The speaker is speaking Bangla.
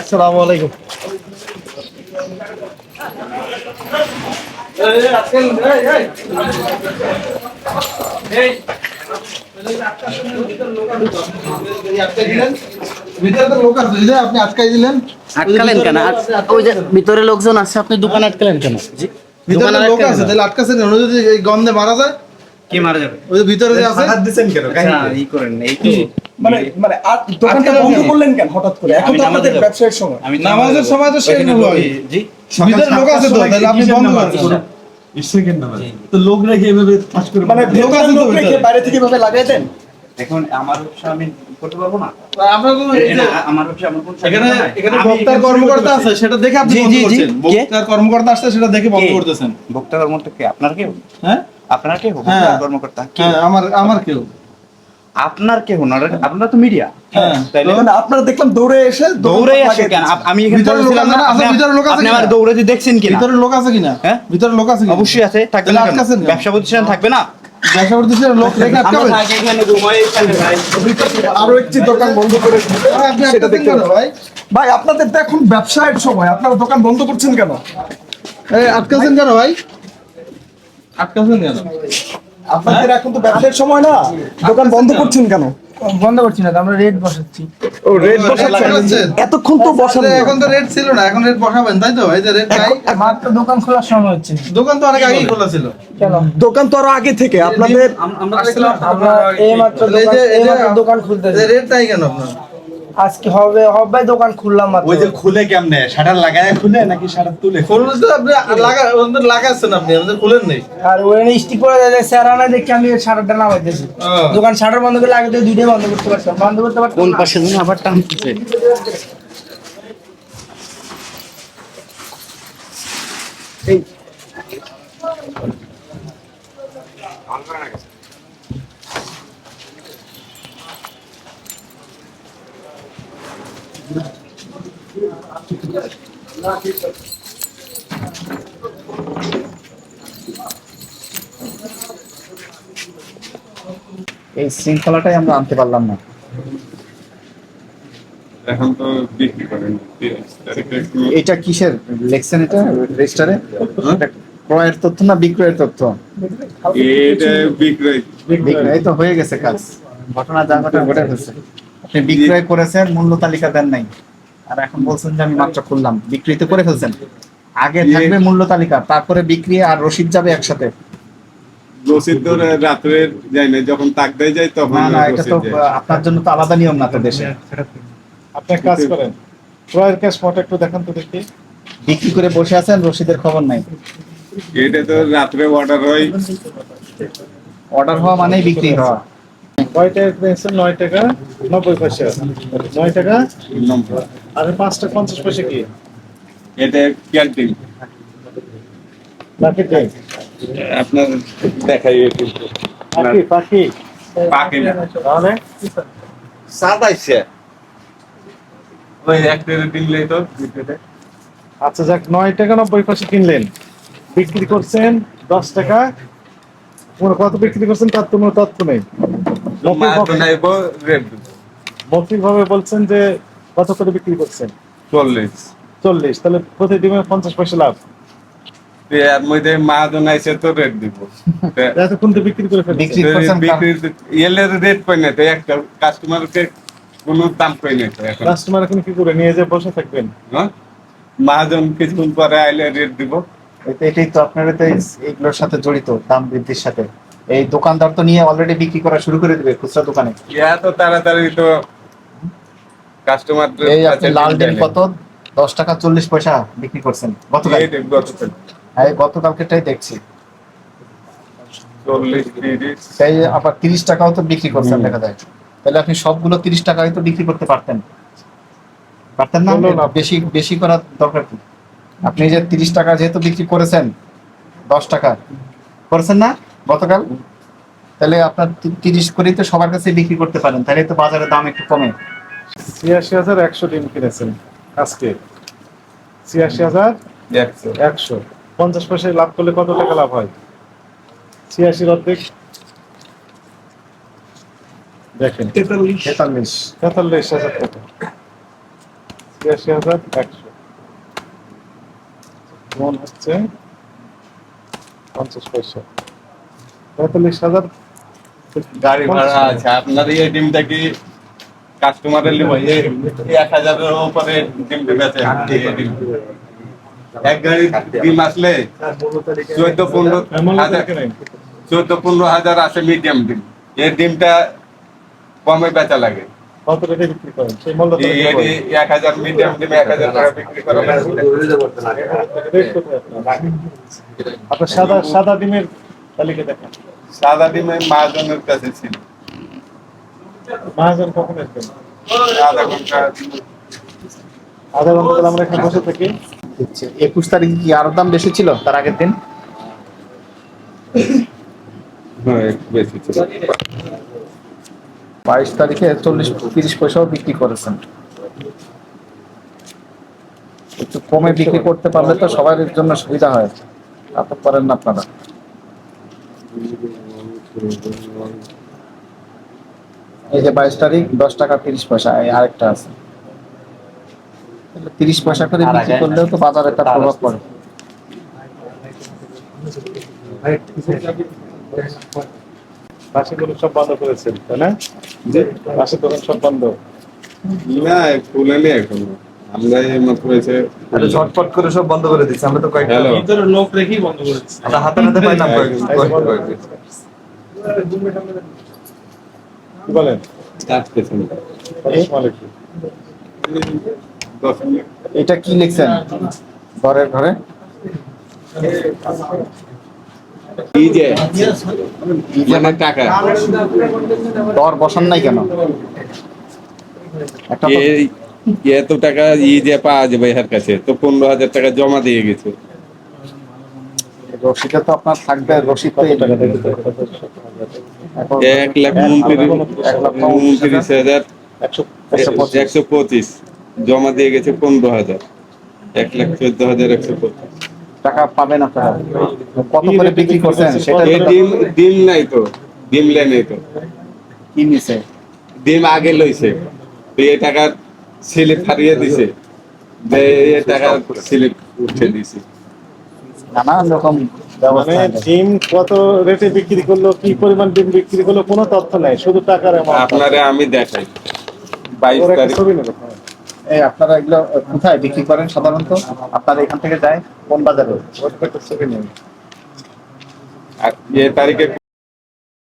আসসালামু আলাইকুম। ভিতরে তো লোক আছে যে আপনি আটকাই দিলেন আটকালেন কেন? ওই যে ভিতরে লোকজন আছে আপনি দোকান আটকালেন কেন? ভিতরে লোক আছে তাহলে আটকাছেন? যদি এই গন্ধে মারা যায় কি মারা যাবে? ওই যে ভিতরে যে আছে? আচ্ছা, ই করেন এই তো মানে মানে আর দোকানটা বন্ধ করলেন কেন হঠাৎ করে? এখন তো আমাদের ব্যবসায়ের সময়। নামাজের সময় তো শেষ হলো। জি। ভিতরে লোক আছে তো তাহলে আপনি বন্ধ করেন। তো লোক রেখে এভাবে ফাঁস করে মানে লোক আছে। তো লোক রেখে ভিতরে। বাইরে থেকে এভাবে লাগাই দেন? এখন আমার ব্যবসা আমি করতে পারব না? এই যে- আমার ব্যবসা আমার কোন এখানে এখানে বক্তার কর্মকর্তা আছে সেটা দেখে আপনি বন্ধ। করছেন। বক্তার কর্মকর্তা আসছে সেটা দেখে বন্ধ করতেছেন। ভোক্তা কর্মকর্তা কে? আপনার কেউ? হ্যাঁ? আপনার কে হ্যাঁ। কর্মকর্তা। হ্যাঁ আমার আমার কেউ আপনার কে আপনারা তো মিডিয়া। হ্যাঁ। মানে আপনারা দেখলাম দৌড়ে এসে দৌড়ে আসে কেন? আমি ভিতরে লোক আছে না? না, আপনি- ভিতরে লোক আছে আপনি কিনা? আমার দৌড়াতে দেখছেন কিনা? ভিতরে লোক আছে কিনা? হ্যাঁ? ভিতরে লোক আছে অবশ্যই আছে থাকবে না? ব্যবসা প্রতিষ্ঠান থাকবে না? ব্যবসা করতেছে লোক রেখে আমরা থাকি এখানে ঘুমাই এখানে ভাই। আরও একটি দোকান বন্ধ করে আপনি সেটা দেখতে ভাই? ভাই আপনাদের তো এখন ব্যবসায়ের সময় আপনারা দোকান বন্ধ করছেন কেন? এই আটকাছেন কেন ভাই? আটকাছেন কেন আপনাদের এখন তো ব্যবসায়ের সময় না? দোকান বন্ধ করছেন কেন? বন্ধ করছি না তো আমরা রেট বসাচ্ছি। ও লাগাচ্ছেন? এতক্ষণ তো বসান আসলে এখন তো রেট ছিল না এখন রেট বসাবেন তাই তো? এই যে রেট নাই। মাত্র দোকান খোলার সময় হচ্ছে। দোকান তো অনেক আগেই খোলা ছিল। কেন? দোকান তো আরও আগে থেকে আপনাদের আমরা এই মাত্র এই দোকান যে- এই এই যে- মাত্র দোকান খুলতেছি রেট নাই কেন? আপনার আজকে হবে হবে দোকান খুললাম মাত্র। ওই যে খুলে কেমনে? শাটার লাগায় খুলে নাকি শাটার তুলে খুললে তো আপনি লাগা ওদের লাগাচ্ছেন আপনি আমাদের খুলেন নেই। আর ওখানে স্টিক করে দেয় স্যারানা দেখে আমি শাটারটা নামাইতেছি। দোকান শাটার বন্ধ করলে আগে তো দুইটাই বন্ধ করতে পারতাম। বন্ধ করতে পারতাম কোন পাশে যেন আবার টানতেছে এই। শৃঙ্খলাটাই আমরা আনতে পারলাম না। এখন তো বিক্রি করেন। এটা কিসের? লেখছেন এটা? রেজিস্টারে ক্রয়ের তথ্য না বিক্রয়ের তথ্য? এটা বিক্রয়। বিক্রয় এই তো হয়ে গেছে কাজ। ঘটনা যা ঘটনা ঘটে গেছে আপনি বিক্রয় করেছেন মূল্য তালিকা দেন নাই। আর এখন বলছেন যে আমি মাত্র খুললাম। বিক্রি তো করে ফেলছেন। আগে থাকবে মূল্য তালিকা তারপরে বিক্রি আর রসিদ যাবে একসাথে। রসিদ ধরে রাত্রে যাই না যখন তাকদাই যায় তখন না না এটা তো আপনার জন্য তো আলাদা নিয়ম না তো দেশে। আপনি কাজ করেন ক্রয়ের ক্যাশ ফটো একটু দেখান তো দেখি। বিক্রি করে বসে আছেন রসিদের খবর নাই। এটা তো রাত্রে অর্ডার হয়। অর্ডার হওয়া মানেই বিক্রি হওয়া। কয় টাকা নয় টাকা নব্বই পয়সা। নয় টাকা? নম্বর আর পাঁচ টাকা পঞ্চাশ পয়সা কি? এটা ক্যান্টিন বাকি আপনার দেখাই পাখি পাখি। পাকে তাহলে? সাত আইছে ওই একটা দিলেই তো আচ্ছা যাক নয় টাকা নব্বই পয়সা কিনলেন। বিক্রি করছেন দশ টাকা। পুরো কত বিক্রি করছেন তার তো কোনো তথ্য নেই। মৌখিক ভাবে বলছেন যে কত করে বিক্রি করছেন? চল্লিশ। চল্লিশ তাহলে প্রতিদিনে পঞ্চাশ পয়সা লাভ। এর মধ্যে মাছ নাইছে তো রেট দিব। এতক্ষণ তো বিক্রি করে বিক্রি এলের রেট পাই না তো একটা কাস্টমারকে কোনো দাম পাই না এখন। কাস্টমার এখন কি করে? নিয়ে যে বসে থাকবেন? হ্যাঁ? মহাজন কিছুক্ষণ পরে আইলে রেট দিব। এটাই তো আপনারা তো এইগুলোর সাথে জড়িত দাম বৃদ্ধির সাথে। এই দোকানদার তো নিয়ে অলরেডি বিক্রি করা শুরু করে দিবে খুচরা দোকানে। এত তাড়াতাড়ি তো কাস্টমার এই আপনি লাল ডিম কত দশ টাকা চল্লিশ পয়সা বিক্রি করছেন। গতকাল? হ্যাঁ এই গতকালকেটাই দেখছি। আবার তিরিশ টাকাও তো বিক্রি করছেন দেখা যায়। তাহলে আপনি সবগুলো তিরিশ টাকায় তো বিক্রি করতে পারতেন। পারতেন না? বেশি বেশি করার দরকার কি? আপনি যে তিরিশ টাকা যেহেতু বিক্রি করেছেন দশ টাকা করেছেন না গতকাল? তাহলে আপনার তিরিশ করেই তো সবার কাছে বিক্রি করতে পারেন তাহলে তো বাজারের দাম একটু কমে। ছিয়াশি হাজার একশো ডিম কিনেছেন আজকে। ছিয়াশি হাজার একশো। পঞ্চাশ পয়সায় লাভ করলে কত টাকা লাভ হয়? ছিয়াশির অর্ধেক। দেখেন। তেতাল্লিশ। তেতাল্লিশ। তেতাল্লিশ হাজার টাকা। ছিয়াশি হাজার একশো। মন হচ্ছে পঞ্চাশ পয়সা। পঁয়তাল্লিশ হাজার গাড়ি ভাড়া আছে। আপনার এই ডিমটা কি কাস্টমারের এক হাজারের উপরে ডিম বেচে এক গাড়ি ডিম আসলে চোদ্দ পনেরো হাজার চোদ্দ পনেরো হাজার আছে মিডিয়াম ডিম। এই ডিমটা কমে বেচা লাগে। কত রেটে বিক্রি করেন? সেই মূল্য এই এটি এক হাজার মিডিয়াম ডিম এক হাজার টাকা বিক্রি করা আপনার সাদা সাদা ডিমের তালিকা দেখেন। সাদা ডিমে মহাজনের কাছে ছিল। মহাজন কখন আসবেন? আধা ঘণ্টা আধা ঘণ্টা তাহলে আমরা এখানে বসে থাকি। দিচ্ছে একুশ তারিখে কি আরও দাম বেশি ছিল তার আগের দিন? হ্যাঁ বাইশ তারিখে চল্লিশ তিরিশ পয়সাও বিক্রি করেছেন। একটু কমে বিক্রি করতে পারলে তো সবার জন্য সুবিধা হয়। তা তো পারেন না আপনারা। এই যে বাইশ তারিখ দশ টাকা তিরিশ পয়সা এই আরেকটা আছে। তিরিশ পয়সা করে বিক্রি করলেও তো বাজারে তার প্রভাব পড়ে। বাসিগুলো সব বন্ধ করেছেন তাই না? বাসের দোকান সব বন্ধ। না খুলেনি এখনও। আমরা মাত্র এসে আরে ঝটপট করে সব বন্ধ করে দিচ্ছে আমরা তো কয়েকটা ভিতরে লোক রেখেই বন্ধ করেছে। আমরা হাতে হাতে পাইলাম কি বলেন? এটা কি লিখছেন? ঘরের ঘরে? এই যে মানে দর বসান নাই কেন? এত টাকা ই যে পাওয়া যাবে এর কাছে তো পনেরো হাজার টাকা জমা দিয়ে গেছে। রসিদে তো আপনার থাকবে রসিদ তো টাকা এক লাখ উনত্রিশ হাজার একশো পঁচিশ। জমা দিয়ে গেছে পনেরো হাজার। এক লাখ চোদ্দ হাজার একশো পঁচিশ। টাকা পাবেন আপনারা। কত করে বিক্রি করছেন? সেটা ডিম ডিম নাই তো। ডিম লে নেই তো। কি নিছে? ডিম আগে লইছে। এই টাকার স্লিপ হারিয়ে দিছে। এই টাকার স্লিপ উঠে দিছে। নানান রকম মানে ডিম কত রেটে বিক্রি করল কি পরিমাণ ডিম বিক্রি করল কোনো তথ্য নাই শুধু টাকার আপনারে আমি দেখাই। বাইশ তারিখ। ছবি নেবে। এই আপনারা এগুলো কোথায় বিক্রি করেন সাধারণত? আপনারা এখান থেকে যায় কোন বাজারে? ছবি নেবে। আর এ তারিখে